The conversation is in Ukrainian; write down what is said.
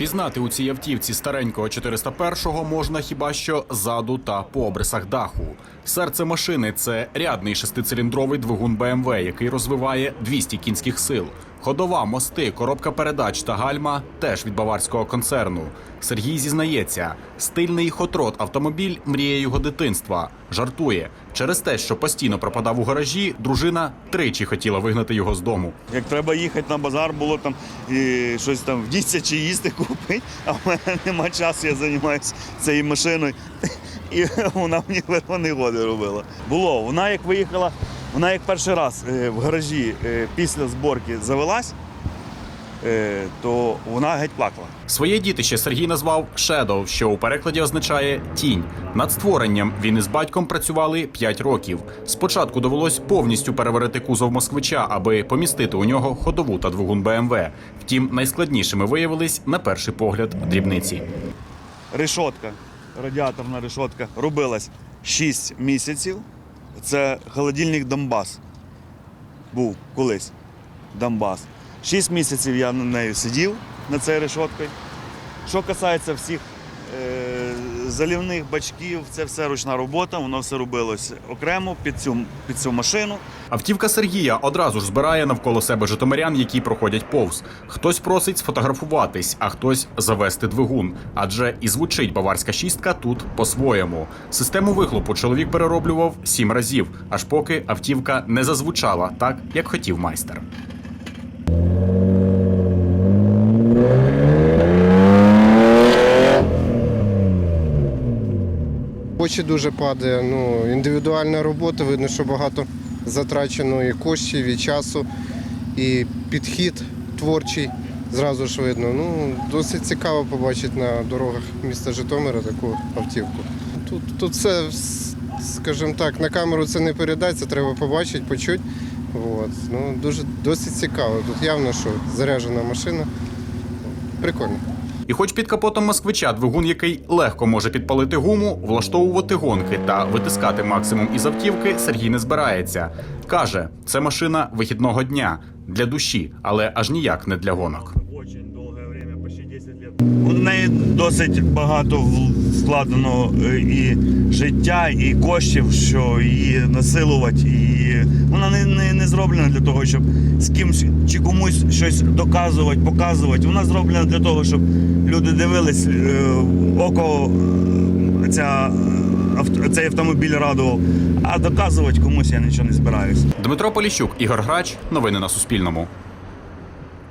Пізнати у цій автівці старенького 401-го можна хіба що ззаду та по обрисах даху. Серце машини це рядний шестициліндровий двигун BMW, який розвиває 200 кінських сил. Ходова, мости, коробка передач та гальма теж від баварського концерну. Сергій зізнається, стильний хотрот автомобіль мріє його дитинства. Жартує через те, що постійно пропадав у гаражі, дружина тричі хотіла вигнати його з дому. Як треба їхати на базар, було там і щось там вдітися чи їсти купити, а в мене нема часу, я займаюся цією машиною. І вона мені верховні годи робила. Було, вона як виїхала, вона як перший раз е, в гаражі е, після зборки завелась, е, то вона геть плакала. Своє дітище Сергій назвав Shadow, що у перекладі означає тінь. Над створенням він із батьком працювали 5 років. Спочатку довелось повністю переварити кузов москвича, аби помістити у нього ходову та двигун БМВ. Втім, найскладнішими виявились на перший погляд дрібниці. решотка, радіаторна решотка робилась 6 місяців. Це холодильник Донбас. Був колись Донбас. Шість місяців я на нею сидів на цій решоткою. Що касається всіх е, залівних бачків, це все ручна робота, воно все робилось окремо під цю, під цю машину. Автівка Сергія одразу ж збирає навколо себе житомирян, які проходять повз. Хтось просить сфотографуватись, а хтось завести двигун. Адже і звучить баварська шістка тут по-своєму. Систему вихлопу чоловік перероблював сім разів, аж поки автівка не зазвучала так, як хотів майстер. Очі дуже падає. Ну, індивідуальна робота, видно, що багато затрачено і коштів, і часу, і підхід творчий. Зразу ж видно. Ну, досить цікаво побачити на дорогах міста Житомира таку автівку. Тут, тут все, скажімо так, на камеру це не передається, треба побачити, почути. От. Ну, дуже, досить цікаво. Тут явно, що заряджена машина. Прикольно. І хоч під капотом москвича двигун, який легко може підпалити гуму, влаштовувати гонки та витискати максимум із автівки, Сергій не збирається. Каже, це машина вихідного дня для душі, але аж ніяк не для гонок. Очень довге время, почти 10. У неї досить багато вкладено е, і життя, і коштів, що її насилувати. І вона не, не, не зроблена для того, щоб з кимсь чи комусь щось доказувати, показувати. Вона зроблена для того, щоб люди дивились, е, око е, ця, цей автомобіль радував. А доказувати комусь я нічого не збираюся. Дмитро Поліщук, Ігор Грач. Новини на Суспільному.